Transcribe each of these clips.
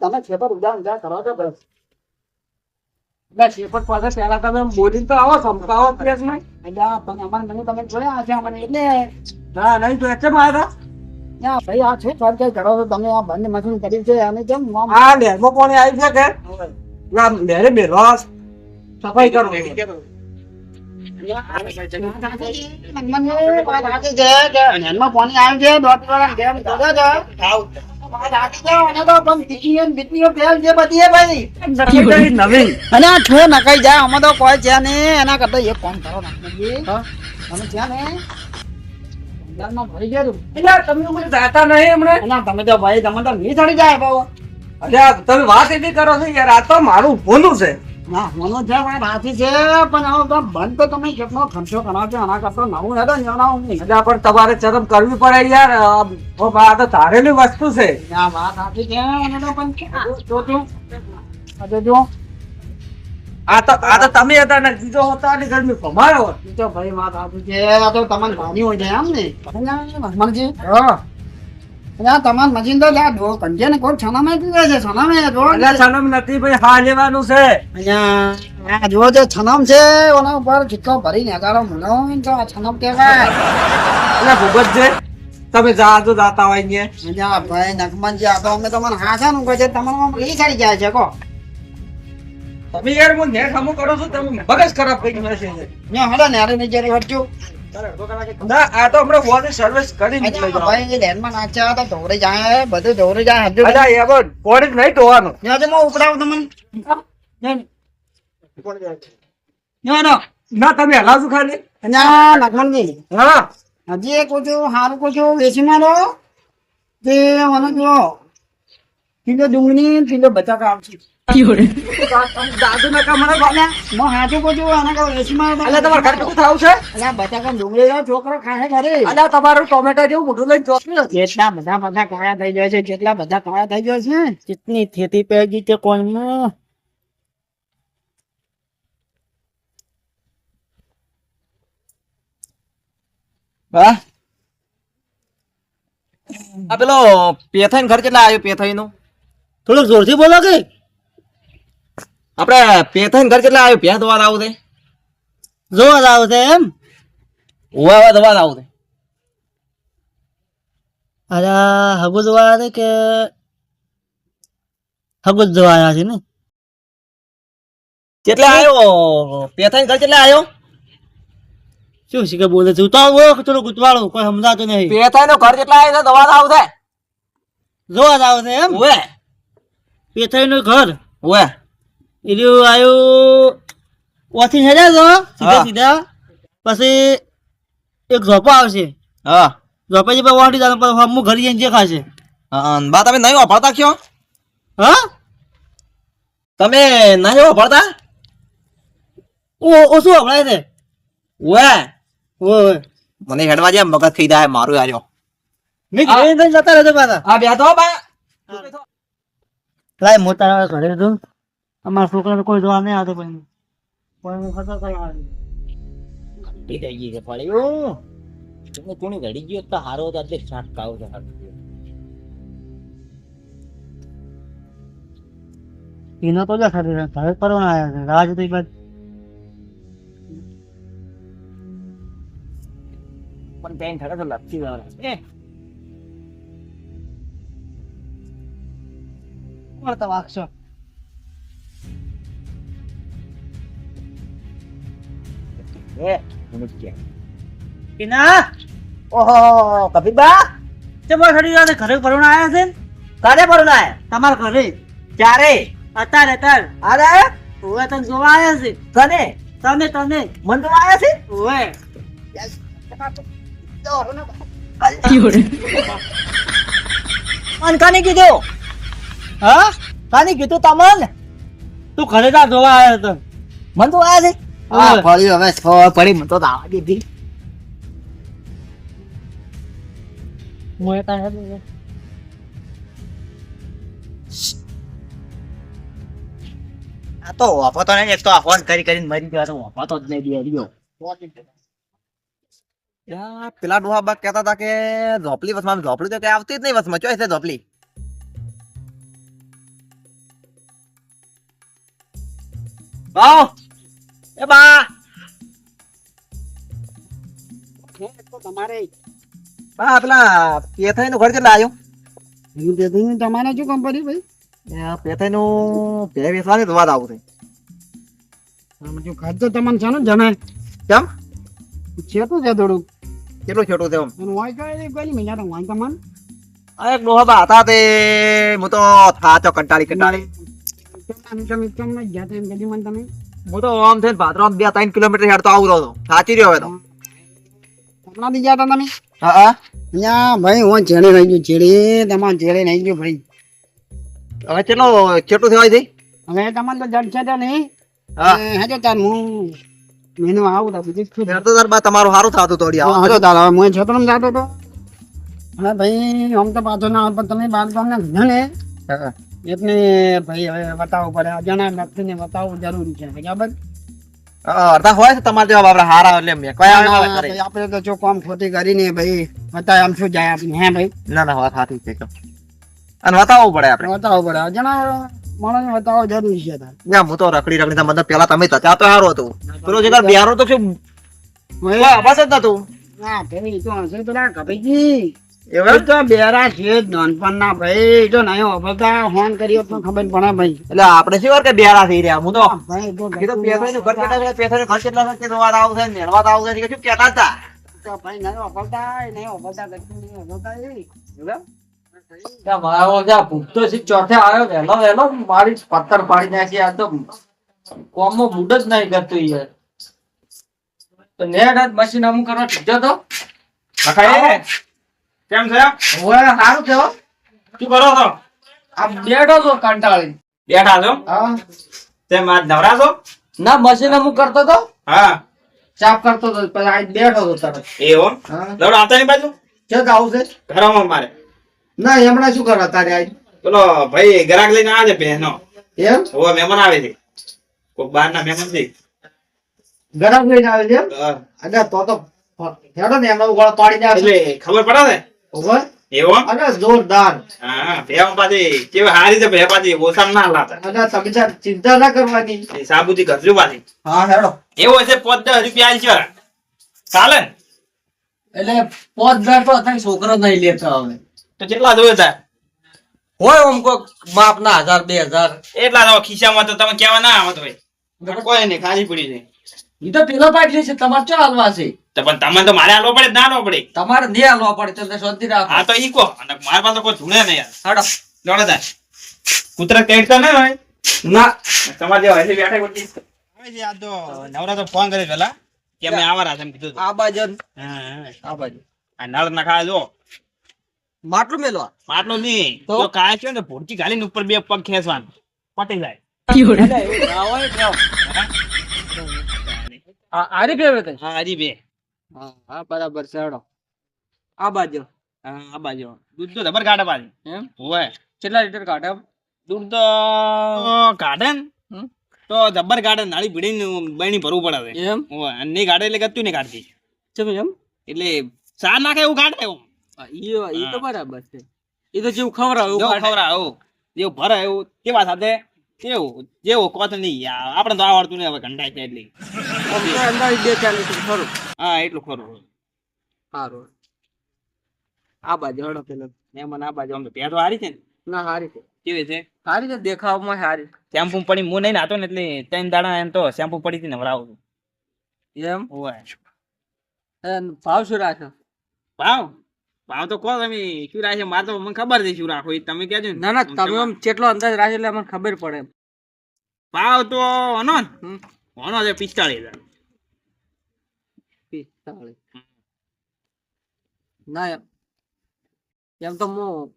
તમે છેપર ઉડા ઉડા કરો છો બસ એટલે શેપટ પાસે તમે બોલીને તો આવો સમકાવો પ્લેસમાં એટલે અમારે મને તમે જોયા અમને એટલે ના, નહીં એટલે મારા ના ભાઈ આ શું કે કરો તો તમે આ બંધ મશીન કર્યું છે અને કેમ આ લહેરમાં કોને આવી છે કે? ના લહેરે મેલો સફાઈ કરો. નકાઈ જાય અમે તો કોઈ છે ને એના કરતા એક કોણ કરો નાખી અમે છે ને અંદરમાં ભરી ગયું એટલે તમે મને જાતા નહીં હમણાં ના તમે તો ભાઈ તમે તો નહીં ચડી જાય બહુ. અલ્યા તમે વાત એવી કરો છો યાર આ તો મારું ભૂલું છે. ના મને છે રાતી છે પણ હવે તો બંધ તો તમે કેટલો ખર્ચો કરાવો છો આના કરતા નવું હેડો જણાવું નહીં. એટલે પણ તમારે ચરમ કરવી પડે યાર આ ઓ બા, તો તારેલી વસ્તુ છે. આ વાત સાચી છે તો પણ જો જો. આ તો આ તો તમે હતા ને બીજો હતો અને ગરમી ભમાયો તો ભાઈ વાત સાચી છે. આ તો તમને ભાની હોય જાય એમ ને. મનજી હા. આ તમાર તો જા જો કંજે ને કોઈ છનામાં પીવે છે છનામાં જો. એટલે નથી ભાઈ હા લેવાનું છે. અહીંયા આ જો જે છનમ છે ઓના ઉપર કેટલો મુલાવો ને તો આ છનમ કહેવાય. એટલે ભૂગત છે. તમે જા જો જાતા હોય ને અહીંયા ભાઈ નકમનજી આ તો અમે તમને હાસાનું કહે છે તમારે લઈ ચડી જાય છે કો તમે યાર હું ને સામો કરો છો તમે મગજ ખરાબ કરી નાખે છે. ને હડો ને હારે નીચે હટજો ના આ તો હમણાં ફોન સર્વિસ કરી અહીંયા ભાઈ લેનમાં નાચ્યા તો ઢોરે જાય બધું ઢોરે જાય હજુ અલા એવો કોણ નહીં ધોવાનું. ત્યાં તો હું ઉપડાવું તમને. યો નો. ના તમે હલાજો ખાલી. ના લખમણજી હા. હજી એક ઓછું કો ઓછું વેચી મારો તે મને જો કિલો ડુંગળી કિલો બટાકા આવશે. દાદુ ના કામ મને હું સાચું કહું આના કારણે વેચી મારો અલા તમારે ઘર કેવું થાવ છે? અલા બટાકા ને ડુંગળી નો છોકરો ખાય ઘરે. અલા તમારું ટોમેટો જેવું મોઢું લઈને જોશું જેટલા બધા બધા કાળા થઈ જાય છે જેટલા બધા કાળા થઈ જાય છે જેટલી ખેતી પે ગઈ છે કોઈમાં. હા? આ પેલો પેથાઈ ઘર કેટલા આવ્યો પેથાઈ નું થોડુંક જોરથી બોલો કે. આપડે પેથાઈ ઘર કેટલા આવ્યો પેથ વાત આવું છે જોવા જ આવશે એમ? ઉવા વાત દવા આવું છે અરે હગુ જોવા આવે કે હગુ જોવા આવ્યા છે ને? કેટલા આવ્યો? પેથાઈ ઘર કેટલા આવ્યો? શું શીખે બોલે? છે ઉતાવળ થોડું ઉતવાળું કોઈ સમજાતું નહીં. પેથાઈ નો ઘર કેટલા આવ્યો છે? દવા આવું જોવા જ આવશે એમ? ઓવે. પેથાઈ નું ઘર? ઓવે. એર્યું આવ્યું ઓથી હેડ્યા તો સીધા. સીધા. પછી એક ઝોપો આવશે. હા. ઝોપા જે વાંટી જવાનું પર હમું ઘર જઈને જે ખાશે. હા, બા તમે નહીં વાપરતા કયો? હા? તમે નહીં વાપરતા? ઓ ઓછું વપરાય છે ઓવે ઓય મને હેડવા જેમ મગજ ખાઈ જાય મારું આર્યો મેં ઘરે જતા રહેતો પાછા. આ બે તો બા. લાય મોટા ઘરે તો અમારા છોકરાને કોઈ જોવા નહીં આવતો પણ હું ખતર કઈ આવે થઈ ગઈ છે પડ્યું તમે કોણી ઘડી ગયો તો હારો તો એટલે શાક કાવ છે એનો તો જા ખરી ઘરે પરવાના આવ્યા છે. રાજ તો બાદ પણ પેન ખરા તો લપસી જવાના એ! તો વાગશો એ મને કે કિના ઓહો કબીબા ચમા ખડી જાય ઘરે પરવાના આવ્યા છે ને? કાલે પડું ના તમારા ઘરે ક્યારે અત્યારે અત્યારે અરે ઓવે તને જોવા આવ્યા છે કને તમે તમે મન તો આયા છે ઓવે મન કાને કીધું હા કાને કીધું તમન તું ઘરે જા જોવા આવ્યો તો મન તો આયા છે હા પેલા ડોહા બાગ કહેતા હતા કે ઝોપલી વસમાં ઝોપલી તો કે આવતી જ નહીં વસમાં. ચોઈસ છે ઝોપલી? આવ એ બા તમારે બા પેલા પેથાઈ નું ઘર કેટલા આવ્યું તું તમારે શું કંપની ભાઈ પેથાઈ નું ભે વેચવાની વાત આવું જો ખાધ તમને છે ને જમે કેમ છે છે થોડું કેટલું છેટું છે આમ વાંચ નહીં મજા તો વાંચ તમને આ એક ડોહા બા હતા તે હું તો થાચો કંટાળી કંટાળી તમે તમે તમે ગયા હતા એમ કીધું મને તમે હું તો આમ થઈને ભાદરો બે ત્રણ કિલોમીટર હેડ તો આવું રહ્યો હતો સાચી રહ્યો હવે તો. હમણાં બી ગયા હતા તમે? હા હા. અહીંયા ભાઈ હું ચેડે રહી ગયું જેડે તમારે જેડે રહી ગયું ભાઈ હવે કેટલો ચેટલું થવાય છે? હવે તમારે તો જડ છે તો નહીં. હા. હે તો તાર હું મહિનો આવું તા બીજું શું હેડ તાર બા તમારું સારું થતું તોડી આવો હા તો તાર હવે હું છેતરમ જાતો તો. હવે ભાઈ આમ તો પાછો ના પણ તમે બાર ગામના ઘણા ને હા. એટલે ભાઈ હવે બતાવવું પડે. અજાણા વ્યક્તિને બતાવવું જરૂરી છે. બરાબર? અડધા હોય તમારે જેવા બાપરા હારા એટલે મેં કયા ના, ના આપણે તો જો કામ ખોટી કરીને ભાઈ બતાવે આમ શું જાય આપણે હે ભાઈ? ના ના વાત સાચી છે. અને બતાવવું પડે આપણે. બતાવવું પડે. અજાણા માણસને બતાવવો જરૂરી છે ના, હું તો રખડી રખડી ના પેલા તમે તચા તો હારો હતું. પેલો જે બિહારો તો શું? ભાઈ, જ નતું. ના ભાઈ તો હશે પેલા કપીજી એવું તો બેરા છે નાનપણના ભાઈ. જો નહીં ફોન કર્યો તો ખબર પડે ભાઈ. એટલે આપણે શું કે બિહારા થઈ રહ્યા? હું તો ભાઈ તો કીધું પેથાઈનું ઘર કેટલા છે? ઘર કેટલા છે? વાત આવશે ને આવશે કે શું કહેતા હતા? તો ભાઈ નહીં વાપરતા નહીં વાપરતા કશું નહીં વાપરતા એ. ત્યાં મારો જ્યાં ભૂખતો છે ચોથે આવ્યો વહેલો વહેલો મારી પથ્થર પાડી નાખી. આ તો કોમમાં મૂડ જ નહીં કરતું યાર. તો નેટ જ મશીન અમુક કરવા ઠીક તો? કેમ છે? હવે સારું છે હો. શું કરો છો? આ બેઠો છો કંટાળી. બેઠા છો? હા. તેમ આજ નવરા છો? ના મશીન અમુક કરતો તો. હા. ચાપ કરતો તો પછી આજ બેઠો તો તરત. એવો? હા. લવડો આવતા ની બાજુ છે તો આવશે. ઘરમાં મારે. ના એમણે શું કરવા તારે આજ? પેલો ભાઈ ગ્રાહક લઈને આવે છે બહેનો. એમ? ઓ મહેમાન આવે છે. કોઈ બહાર ના મહેમાન છે. ગરમ લઈને આવે છે? અને તો તો હેડો ને એમનો ગોળો તોડી દે એટલે ખબર પડે ને? ખબર એવો? અને જોરદાર. હા ભેવા કેવી હારી છે ભે પાછી ના લાતા. અને તમે ચિંતા ના કરવાની. સાબુથી પાછી. હા હેડો. એવો છે પોત દસ રૂપિયા છે. ચાલે? એટલે પોત દર તો અત્યારે છોકરો નહીં લેતા હવે. તો કેટલા જોયે તાર હોય આમ કોક માપ ના હજાર બે હજાર. એટલા તો ખિસ્સામાં તો તમે કેવા ના આવત ભાઈ કોઈ નહીં ખાલી પડી જાય. એ તો પેલો પાટલી છે તમારે ચો હાલવા છે? પણ તમને તો મારે આલવો પડે ના આલવો પડે? તમારે નહીં હાલવા પડે તમે શાંતિ રાખો. હા તો ઈ કહો. અને મારા પાસે કોઈ ધૂણે નહીં યાર હડો. દોડે તાર કૂતરા કેડતા ના હોય? ના. તમારે હોય છે બેઠા કોઈ હવે છે આ તો નવરા તો ફોન કરે પેલા કે અમે આવા રાતે એમ કીધું આ બાજુ ને હા, હા. આ બાજુ. આ નળ નખાય જો માટલું મેલવા માટલો નહીં. તો? જો કાય છે ને ભૂરકી ગાલીને ઉપર બે પગ ખેંચવાનું. પટી જાય. આરી બે હા આરી બે. હા હા બરાબર છે હેડો. આ બાજુ. હા આ બાજુ. દૂધ તો જબર કાઢે પાછી એમ? હોય કેટલા લીટર કાઢે દૂધ તો કાઢે ને. તો જબર કાઢે નાળી ભીડીને બહેણી ભરવું પડે એમ? હોય અને નહીં કાઢે એટલે ગતું નહીં કાઢતી ચમ એમ? એટલે ચા નાખે એવું કાઢે એવું. એ તો બરાબર છે. એ તો જેવું ખવડાવે એવું. એવું. જેવું ભરે એવું. તેવા સાથે? કેવું જેવું કોત નહીં આપણે તો આવડતું નહીં હવે ઘંટાય છે એટલી. આમ બે ચાલીસ ખરું. હા એટલું ખરું. સારું આ બાજુ હેડો પેલો મહેમાન આ બાજુ તો પેટો હારી છે ને? ના હારી છે. કેવી છે? સારી છે દેખાવમાં સારી શેમ્પુ પડી હું નહીં નાતો ને એટલે ત્રણ દાડા એમ તો શેમ્પુ પડી હતી ને વરાવું એમ? હોય ભાવ શું રાખો? ભાવ? ભાવ તો કહો તમે શું રાખે? મારે તો મને ખબર છે શું રાખો એ તમે કહેજો ના. ના તમે આમ કેટલો અંદાજ રાખે એટલે મને ખબર પડે ભાવ તો હનો ને હનો છે પિસ્તાળીસ હજાર. પિસ્તાળીસ ના એમ તો હું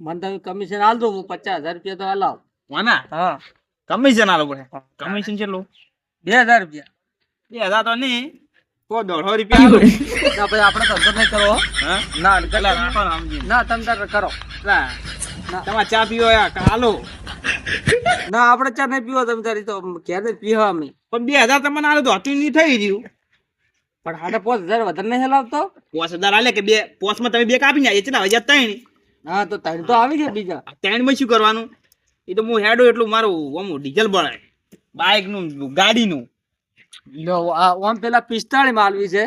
મને તમે કમિશન આલ દઉં હું પચાસ હજાર રૂપિયા તો હલાવ વાના હા કમિશન આલો પડે કમિશન કેટલું બે હજાર રૂપિયા બે હજાર તો નહીં. કો દોઢસો રૂપિયા ના ભાઈ આપણે ધંધો નહીં કરો હા. ના ને તમે તાર કરો. તમારે ચા પીવો હાલો? ના આપણે ચા નહીં પીવો તમે તારી તો ક્યારે પીવા અમે. પણ બે હજાર તમને આલો તો હતું નહીં થઈ ગયું પણ હાડે પાંચ હજાર વધારે નહીં હલાવતો. પોસ હજાર આલે કે બે પોસમાં તમે બે કાપી ને કેટલા હજાર ત્રણ? હા તો ત્રણ તો આવી ગયા બીજા. ત્રણમાં શું કરવાનું? એ તો હું હેડો એટલું મારું આમ ડીઝલ બળે. બાઇકનું ગાડી નું લો આ ઓમ પેલા પિસ્તાળી માલવી છે.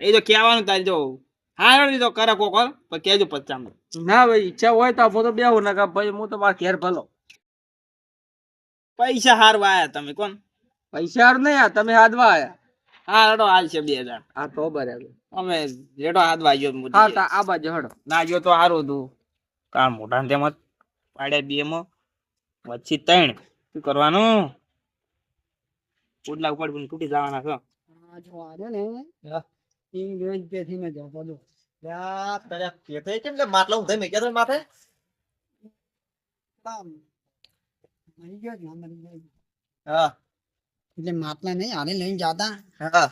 એ તો કહેવાનું તારી જો. હા તો કરે કોકર પણ કહેજો પચામાં. ના ભાઈ ઈચ્છા હોય તો હું તો બેહું ના ભાઈ હું તો મારા ઘેર ભલો. પૈસા હારવા આયા તમે કોણ? પૈસા હારું નહીં આ તમે હાથવા આયા. હા રેડો હાલ છે બે હજાર હા તો બરાબર. અમે રેડો હાથવા ગયો હા તા આ બાજુ હડો. ના ગયો તો સારું હતું. કારણ મોટા તેમ પાડ્યા બે માં વચ્ચે ત્રણ. શું કરવાનું? ઉડલા ઉપર તૂટી જવાના છો. આ જો આને ને ઈ વેચ બેઠી ને જો. લ્યા, તારે કેમ લે માટલા તમે માથે. મરી ગયો જ ના મરી ગયો હા. એટલે માટલા નહીં હારે લઈને જતા. હા.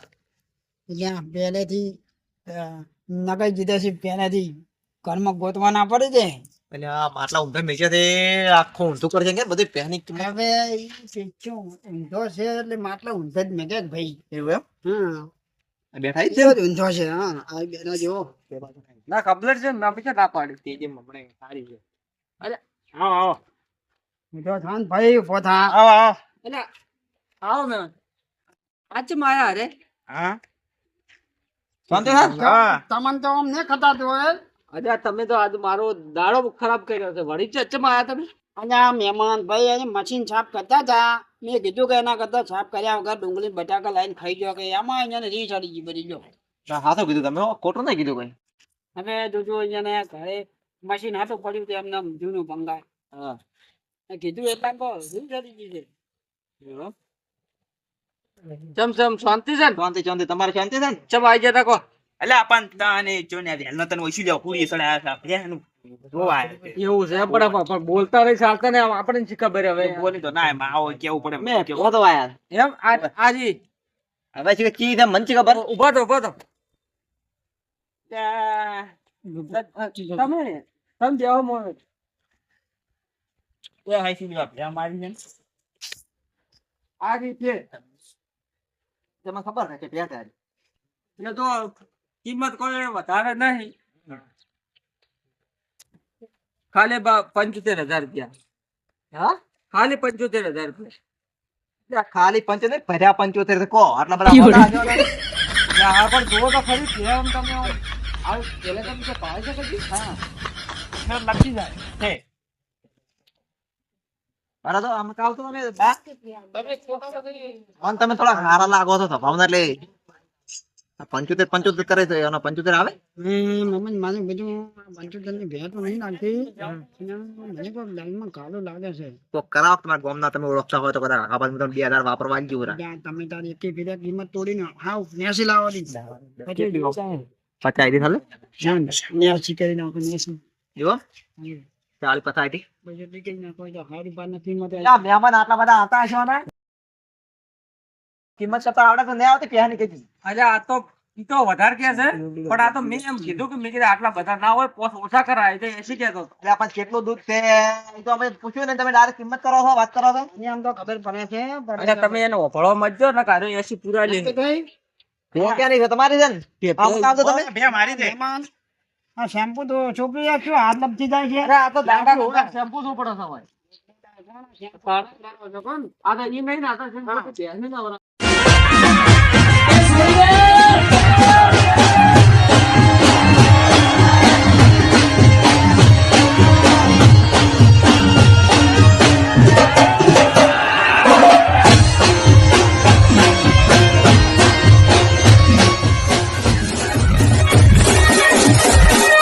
એટલે પહેલેથી અ, જીતે છે પહેલેથી ઘરમાં ગોતવા ના પડે છે. આ માટલા ઊંધાઈ મેક્યા તે આખું ઊંધું કરે કે બધી પહેની હવે ઈ ઊંધો છે એટલે માટલા ઊંધો જ મેકે ભાઈ. એવું એમ? હા. બેઠા છે ઊંધો છે હા આ બેનો જેવો ના છે ના પાડી. તે જેમ હમણાં સારી છે. અરે. હા હા ઊંધો થાન ભાઈ ઊભો થા. આવો આવો. એટલે આવો મેં આજ માયા અરે હા શાંતિ હા હા તમને તો આમ ને ખતાતું હોય અરે તમે તો આજ મારો દાડો ખરાબ કર્યો છે વળી છે અચ્છા તમે અને આ મહેમાન ભાઈ એને મશીન સાફ કરતા હતા મેં કીધું કે એના કરતા સાફ કર્યા વગર ડુંગળી બટાકા લાઈન ખાઈ ગયો કે એમાં અહીંયા રી ચડી ગઈ બધી ગયો હાથો કીધું તમે ખોટું નહીં કીધું કઈ હવે જોજો અહીંયા ઘરે મશીન હાથો પડ્યું તો એમને જૂનું ભંગાય હા કીધું એટલા તો રી ચડી ગઈ છે ચમ ચમ શાંતિ છે શાંતિ શાંતિ. તમારે શાંતિ છે ને? ચમ આવી જતા કો એટલે આપણ તને જો ને વેલનો તને ઓછી લેવા પૂરી સડા છે છે. એવું છે પણ પણ બોલતા રહી ચાલતા ને આપણને શી ખબર હવે. બોલી તો ના એમાં આવો કેવું પડે મેં કેવું. તો આયા. એમ આ- આજી. હવે છે ચી છે મન છે ખબર? ઊભા તો ઊભા તો તમે તમે બેહો મોં એ હાઈસી લેવા? ભેગા મારી ને. આ રીતે. તમને ખબર ને કે પેટ એટલે તો કિંમત કોઈ વધારે નહીં. ખાલી પંચોતેર હજાર રૂપિયા. હા? ખાલી પંચોતેર હજાર રૂપિયા. ખાલી ખાલી પંચોતેર ભર્યા પંચોતેર કહો આટલા બધા આ પણ જુઓ તો ખરી કેમ તમે પેલે તમે શકો છો? હા. એટલે જાય? હે. અરે તો આમ કાવ તો તમે તમે થોડા હારા લાગો છો સ્વભાવના એટલે પંચોતેર પંચોતેર કરે છે અને પંચોતેર આવે? મમ્મી મારે બધું પંચોતેરની ભેટ નહીં નાખતી મને કોઈ લાઈનમાં કાળો લાગે છે. તો કરાવો તમારા ગામના તમે ઓળખતા હોય તો કદાચ આ તમે બે હજાર વાપરવા ગયું તમે તારી એક ફેરે કિંમત તોડીને હાવ નેસી લાવવાની નેસી કરી નાખો નેસી. જો ચાલી પચાઈ હતી તો હારી પાર નથી આ મહેમાન આટલા બધા હતા હશો ને? કિંમત કરતા આવડે તો નહીં આવતી પહેની કીધી. અરે આ તો ઈ તો વધારે કે છે પણ આ તો મેં એમ કીધું કે મેં કીધું આટલા બધા ના હોય પોસ ઓછા કરાય તો એસી કહેતો તો એટલે આપણે કેટલું દૂધ છે? એ તો અમે પૂછ્યું ને તમે ડાયરેક્ટ કિંમત કરો છો વાત કરો છો? આમ તો ખબર પડે છે અરે તમે એને ઓભળવા મતજો ને કારો એસી પૂરા લે તમારી છે ને? આમ કામ તો તમે? બે મારી દે મહેમાન. આ શેમ્પુ તો છોકરી યાર શું હાથ લપસી જાય છે? અરે આ તો દાડા કોડા શેમ્પુ શું પડે સવાય આ તો ઈ નહીં ના તો શેમ્પુ છે નહીં ના વરા